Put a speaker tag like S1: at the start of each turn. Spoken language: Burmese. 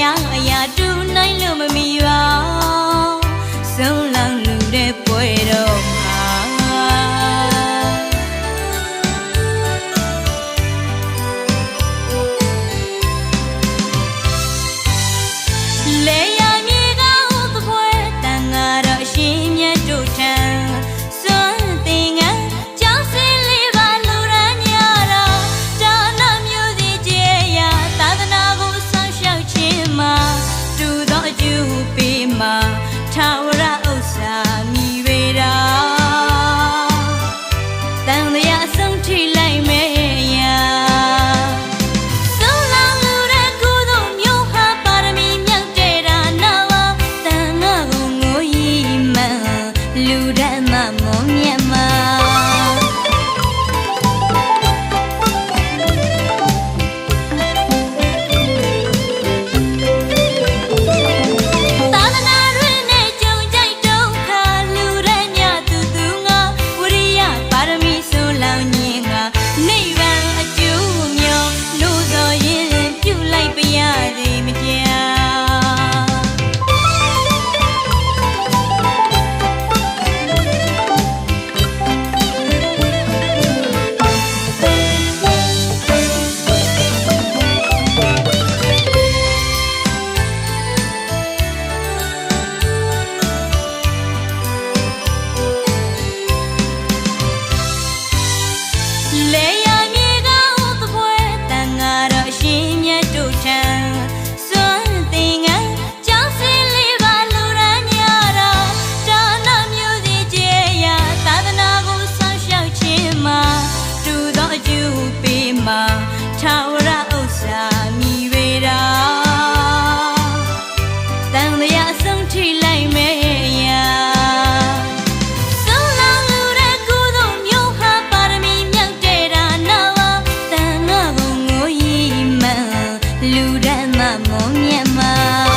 S1: mañana. လူတဲ့မမုံမြတ်မှာ